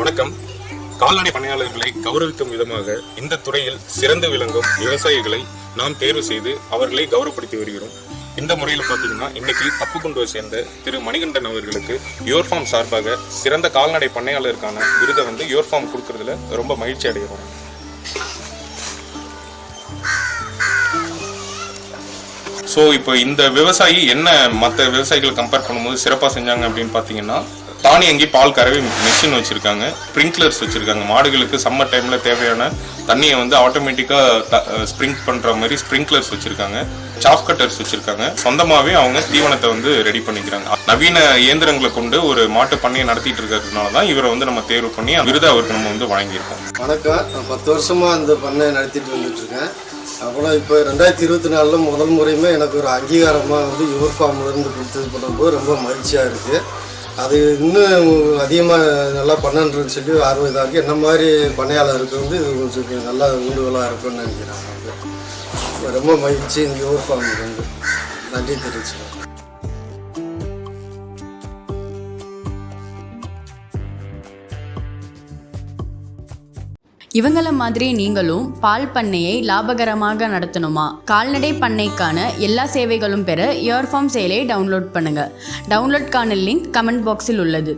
வணக்கம். கால்நடை பணியாளர்களை கௌரவிக்கும் விதமாக இந்த துறையில் சிறந்து விளங்கும் விவசாயிகளை நாம் தேர்வு செய்து அவர்களை கௌரவப்படுத்தி வருகிறோம். இந்த முறையில் பார்த்தீங்கன்னா இன்னைக்கு தப்புக்குண்டுவை சேர்ந்த திரு மணிகண்டன் அவர்களுக்கு யோர் ஃபார்ம் சார்பாக சிறந்த கால்நடை பண்ணையாளருக்கான விருதை வந்து யோர் ஃபார்ம் கொடுக்கறதுல ரொம்ப மகிழ்ச்சி அடைகிறோம். ஸோ இப்போ இந்த விவசாயி என்ன மற்ற விவசாயிகளை கம்பேர் பண்ணும்போது சிறப்பாக செஞ்சாங்க அப்படின்னு பார்த்தீங்கன்னா தானியங்கி பால் கறவை மிஷின் வச்சுருக்காங்க. ஸ்ப்ரிங்க்லர்ஸ் வச்சுருக்காங்க. மாடுகளுக்கு சம்மர் டைமில் தேவையான தண்ணியை வந்து ஆட்டோமேட்டிக்காக ஸ்ப்ரிங்க் பண்ணுற மாதிரி ஸ்ப்ரிங்க்லர்ஸ் வச்சுருக்காங்க. சாப் கட்டர்ஸ் வச்சுருக்காங்க. சொந்தமாகவே அவங்க தீவனத்தை வந்து ரெடி பண்ணிக்கிறாங்க. நவீன இயந்திரங்களை கொண்டு ஒரு மாட்டு பண்ணையை நடத்திட்டு இருக்கிறதுனால தான் இவரை வந்து நம்ம தேர்வு பண்ணி விருது அவருக்கு நம்ம வந்து வழங்கியிருக்கோம். வணக்கம். நான் பத்து வருஷமாக இந்த பண்ணை நடத்திட்டு வந்துட்டுருக்கேன். அப்புறம் இப்போ ரெண்டாயிரத்தி இருபத்தி நாலில் முதல் முறையுமே எனக்கு ஒரு அங்கீகாரமாக வந்து யுவர் ஃபார்ம்லேருந்து கொடுத்தது பண்ணும்போது ரொம்ப மகிழ்ச்சியாக இருக்குது அது இன்னும் அதிகமாக நல்லா பண்ணன்றன்னு சொல்லி ஆர்வம் இதாகி என்ன மாதிரி பண்ணையாளருக்கு வந்து இது கொஞ்சம் நல்லா ஊடுகோலாக இருக்கும்னு நினைக்கிறாங்க. ரொம்ப மகிழ்ச்சி இந்த ஊர் ஃபார்முக்கு வந்து. நன்றி தெரிவிச்சுக்கிறேன். இவங்கள மாதிரி நீங்களும் பால் பண்ணையை லாபகரமாக நடத்தணுமா? கால்நடை பண்ணைக்கான எல்லா சேவைகளும் பெற இயர்ஃபார்ம் செயலை டவுன்லோட் பண்ணுங்க. டவுன்லோட்கான லிங்க் கமெண்ட் பாக்ஸில் உள்ளது.